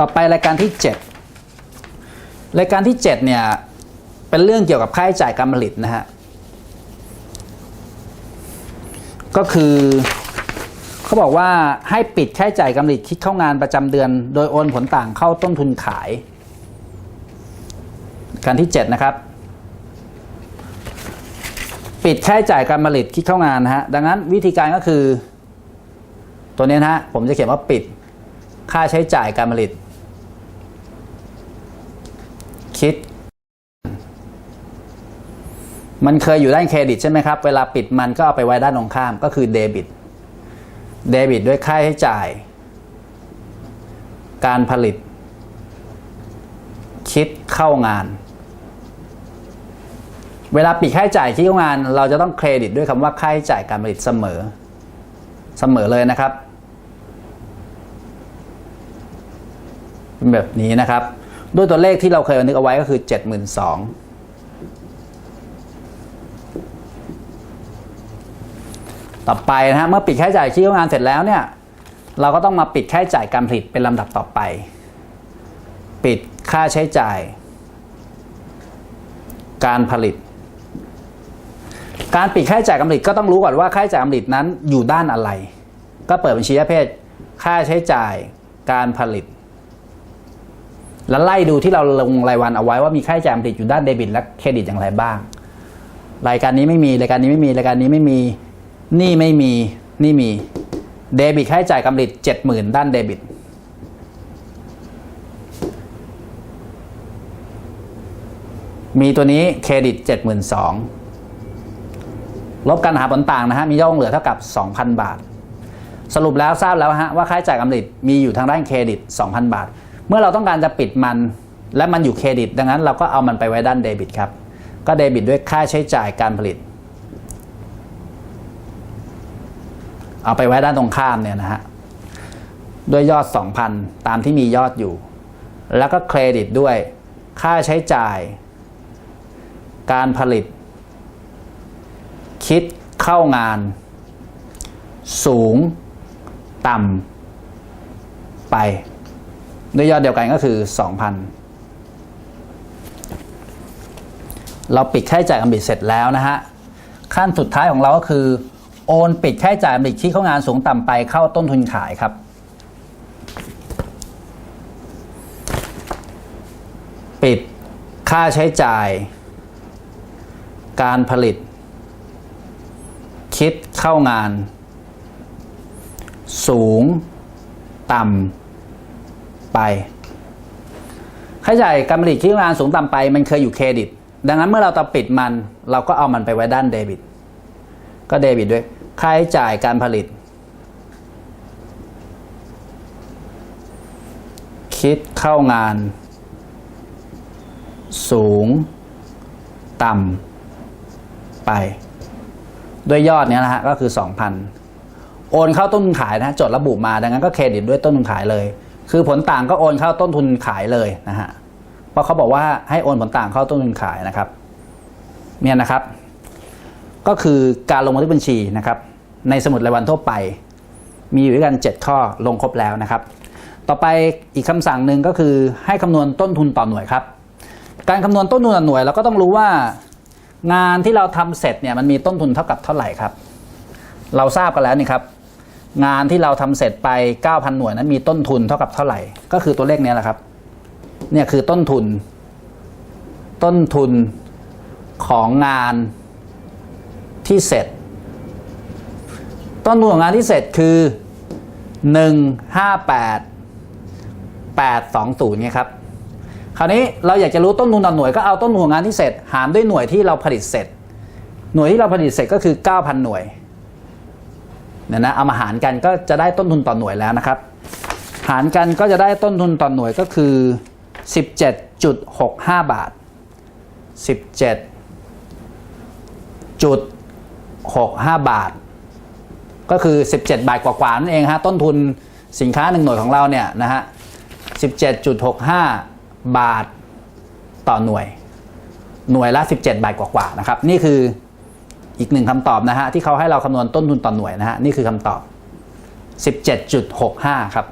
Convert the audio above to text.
ต่อไปรายการที่ 7 รายการที่ 7 เนี่ย เป็นเรื่องเกี่ยวกับค่าใช้จ่ายการผลิตนะฮะ ก็คือเขาบอกว่าให้ปิดค่าใช้จ่ายการผลิตคิดเข้างานประจำเดือน โดยโอนผลต่างเข้าต้นทุนขาย การที่ 7 นะครับ ปิดค่าใช้จ่ายการผลิตคิดเข้างานนะฮะ ดังนั้นวิธีการก็คือ ตัวนี้นะฮะ ผมจะเขียนว่าปิดค่าใช้จ่ายการผลิต คิด มันเคยอยู่ด้านเครดิตใช่ไหมครับ เวลาปิดมันก็เอาไปไว้ด้านตรงข้ามก็คือเดบิต เดบิตด้วยค่าใช้จ่าย การผลิต คิดเข้างาน เวลาปิดค่าใช้จ่ายคิดเข้างาน เราจะต้องเครดิตด้วยคำว่าค่าใช้จ่ายการผลิตเสมอ เสมอเลยนะครับเป็นแบบนี้นะครับ ด้วยตัวเลขที่เราเคยบันทึกเอาไว้ก็คือ 72,000 ต่อไปนะฮะเมื่อปิดค่าใช้จ่ายคิดเข้างานเสร็จแล้วเนี่ยเราก็ต้องมาปิดค่าใช้จ่ายการผลิตเป็นลำดับต่อไป ปิดค่าใช้จ่าย การผลิต การปิดค่าใช้จ่ายการผลิตก็ต้องรู้ก่อนว่าค่าใช้จ่ายการผลิตนั้นอยู่ด้านอะไร ก็เปิดบัญชีประเภทค่าใช้จ่ายการผลิต แล้วไล่ดูที่เราลงรายวันเอาไว้ว่ามีค่าใช้จ่ายผลิตอยู่ด้านเดบิตและเครดิตอย่างไรบ้าง รายการนี้ไม่มีรายการนี้ไม่มีรายการนี้ไม่มีนี่ไม่มีนี่มีเดบิตค่าใช้จ่ายการผลิตเจ็ดหมื่นด้านเดบิตมีตัวนี้เครดิต 72,000ลบกันหาผลต่างนะฮะ มียอดคงเหลือเท่ากับ 2,000 บาท สรุปแล้วทราบแล้วฮะ ว่าค่าใช้จ่ายการผลิตมีอยู่ทางด้านเครดิต 2,000 บาท เมื่อเราต้องการจะปิดมัน และมันอยู่เครดิต ดังนั้นเราก็เอามันไปไว้ด้านเดบิตครับ ก็เดบิตด้วยค่าใช้จ่ายการผลิต เอาไปไว้ด้านตรงข้ามเนี่ยนะฮะด้วยยอด 2,000 ตามที่มียอดอยู่ แล้วก็เครดิตด้วยค่าใช้จ่าย การผลิต คิดเข้างาน สูง ต่ำไป ด้วยยอดเดียวกันก็คือ 2,000 เราปิดค่าใช้จ่ายการผลิตเสร็จแล้วนะฮะ ขั้นสุดท้ายของเราก็คือ โอนปิดค่าใช้จ่ายการผลิตคิดเข้างานสูงต่ำไปเข้าต้นทุนขายครับ ปิดค่าใช้จ่าย การผลิต คิดเข้างาน สูง ต่ำ ไปค่าใช้จ่ายการผลิตคิดเงานสูงต่ำไป มันเคยอยู่เครดิต ดังนั้นเมื่อเราจะปิดมัน เราก็เอามันไปไว้ด้านเดบิต ก็เดบิตด้วยค่าใช้จ่ายการผลิต คิดเข้างาน สูง ต่ำไป ด้วยยอดเนี้ยนะฮะก็คือ 2,000 โอนเข้าต้นทุนขายนะฮะจดระบุมาดังนั้นก็เครดิตด้วยต้นทุนขายเลย คือผลต่างก็โอนเข้าต้นทุนขายเลยนะฮะเพราะเขาบอกว่าให้โอนผลต่างเข้าต้นทุนขายนะครับเนี่ยนะครับ ก็คือการลงบันทึกบัญชีนะครับ ในสมุดรายวันทั่วไป มีอยู่ด้วยกัน 7 ข้อลงครบแล้วนะครับ ต่อไปอีกคำสั่งหนึ่งก็คือให้คำนวณต้นทุนต่อหน่วยครับ การคำนวณต้นทุนต่อหน่วยเราก็ต้องรู้ว่างานที่เราทำเสร็จเนี่ยมันมีต้นทุนเท่ากับเท่าไหร่ครับ เราทราบกันแล้วนี่ครับ งานที่เราทำเสร็จไป 9,000 หน่วยนั้นมีต้นทุนเท่ากับเท่าไหร่ ก็คือตัวเลขนี้แหละครับ เนี่ยคือต้นทุน ต้นทุนของงานที่เสร็จ ต้นทุนของงานที่เสร็จคือ 158 820ไงครับ คราวนี้เราอยากจะรู้ต้นทุนต่อหน่วยก็เอาต้นทุนของงานที่เสร็จ หารด้วยหน่วยที่เราผลิตเสร็จ หน่วยที่เราผลิตเสร็จก็คือ 9,000 หน่วย เนี่ยนะเอามาหารกันก็จะได้ต้นทุนต่อหน่วยแล้วนะครับ หารกันก็จะได้ต้นทุนต่อหน่วยก็คือ 17.65 บาท 17.65 บาท ก็คือ 17 บาทกว่าๆนั่นเองฮะต้นทุนสินค้าหนึ่งหน่วยของเราเนี่ยนะฮะ 17.65 บาทต่อหน่วย หน่วยละ 17 บาทกว่าๆนะครับ นี่คือ อีกหนึ่งคำตอบนะฮะที่เขาให้เราคำนวณต้นทุนต่อหน่วยนะฮะนี่คือคำตอบ 17.65 ครับ